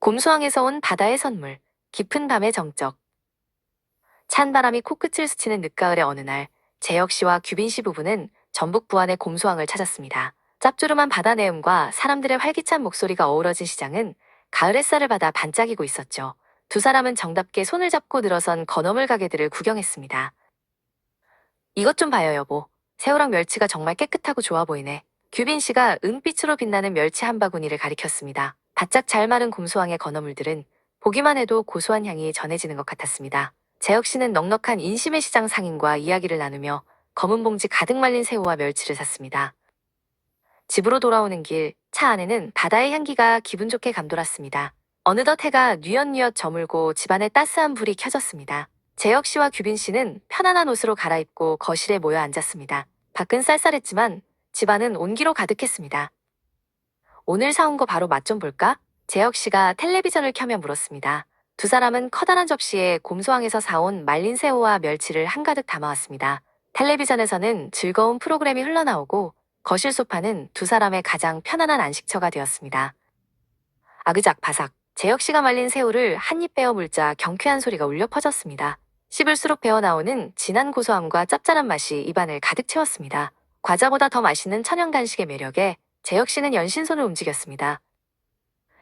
곰수항에서 온 바다의 선물, 깊은 밤의 정적. 찬바람이 코끝을 스치는 늦가을의 어느 날, 재혁 씨와 규빈 씨 부부는 전북 부안의 곰수항을 찾았습니다. 짭조름한 바다 내음과 사람들의 활기찬 목소리가 어우러진 시장은 가을 햇살을 받아 반짝이고 있었죠. 두 사람은 정답게 손을 잡고 늘어선 건어물 가게들을 구경했습니다. 이것 좀 봐요, 여보. 새우랑 멸치가 정말 깨끗하고 좋아 보이네. 규빈 씨가 은빛으로 빛나는 멸치 한 바구니를 가리켰습니다. 바짝 잘 마른 곰소항의 건어물들은 보기만 해도 고소한 향이 전해지는 것 같았습니다. 재혁 씨는 넉넉한 인심의 시장 상인과 이야기를 나누며 검은 봉지 가득 말린 새우와 멸치를 샀습니다. 집으로 돌아오는 길, 차 안에는 바다의 향기가 기분 좋게 감돌았습니다. 어느덧 해가 뉘엿뉘엿 저물고 집안에 따스한 불이 켜졌습니다. 재혁 씨와 규빈 씨는 편안한 옷으로 갈아입고 거실에 모여 앉았습니다. 밖은 쌀쌀했지만 집안은 온기로 가득했습니다. 오늘 사온 거 바로 맛 좀 볼까? 재혁 씨가 텔레비전을 켜며 물었습니다. 두 사람은 커다란 접시에 곰소항에서 사온 말린 새우와 멸치를 한가득 담아왔습니다. 텔레비전에서는 즐거운 프로그램이 흘러나오고 거실 소파는 두 사람의 가장 편안한 안식처가 되었습니다. 아그작 바삭 재혁 씨가 말린 새우를 한입 베어 물자 경쾌한 소리가 울려 퍼졌습니다. 씹을수록 배어나오는 진한 고소함과 짭짤한 맛이 입안을 가득 채웠습니다. 과자보다 더 맛있는 천연 간식의 매력에 재혁 씨는 연신손을 움직였습니다.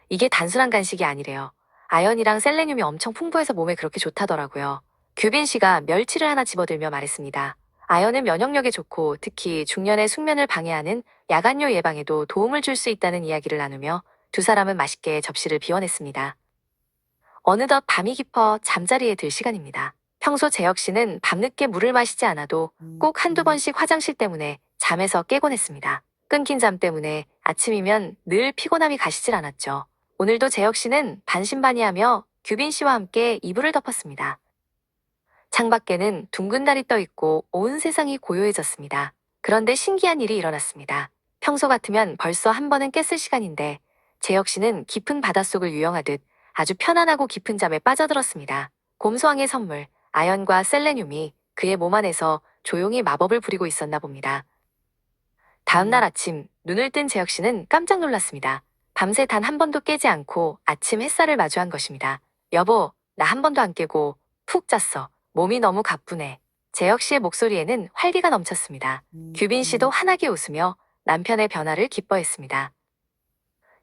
이게 단순한 간식이 아니래요. 아연이랑 셀레늄이 엄청 풍부해서 몸에 그렇게 좋다더라고요. 규빈 씨가 멸치를 하나 집어들며 말했습니다. 아연은 면역력에 좋고 특히 중년의 숙면을 방해하는 야간요 예방에도 도움을 줄 수 있다는 이야기를 나누며 두 사람은 맛있게 접시를 비워냈습니다. 어느덧 밤이 깊어 잠자리에 들 시간입니다. 평소 재혁 씨는 밤늦게 물을 마시지 않아도 꼭 한두 번씩 화장실 때문에 잠에서 깨곤 했습니다. 끊긴 잠 때문에 아침이면 늘 피곤함이 가시질 않았죠. 오늘도 재혁 씨는 반신반의하며 규빈 씨와 함께 이불을 덮었습니다. 창밖에는 둥근 달이 떠 있고 온 세상이 고요해졌습니다. 그런데 신기한 일이 일어났습니다. 평소 같으면 벌써 한 번은 깼을 시간인데 재혁 씨는 깊은 바닷속을 유영하듯 아주 편안하고 깊은 잠에 빠져들었습니다. 곰소왕의 선물, 아연과 셀레늄이 그의 몸 안에서 조용히 마법을 부리고 있었나 봅니다. 다음 날 아침, 눈을 뜬 재혁 씨는 깜짝 놀랐습니다. 밤새 단 한 번도 깨지 않고 아침 햇살을 마주한 것입니다. 여보, 나 한 번도 안 깨고 푹 잤어. 몸이 너무 가쁘네. 재혁 씨의 목소리에는 활기가 넘쳤습니다. 규빈 씨도 환하게 웃으며 남편의 변화를 기뻐했습니다.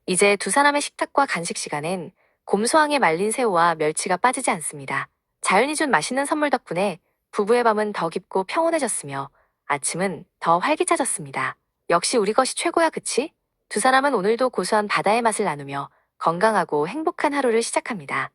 이제 두 사람의 식탁과 간식 시간엔 곰소항에 말린 새우와 멸치가 빠지지 않습니다. 자연이 준 맛있는 선물 덕분에 부부의 밤은 더 깊고 평온해졌으며 아침은 더 활기차졌습니다. 역시 우리 것이 최고야, 그치? 두 사람은 오늘도 고소한 바다의 맛을 나누며 건강하고 행복한 하루를 시작합니다.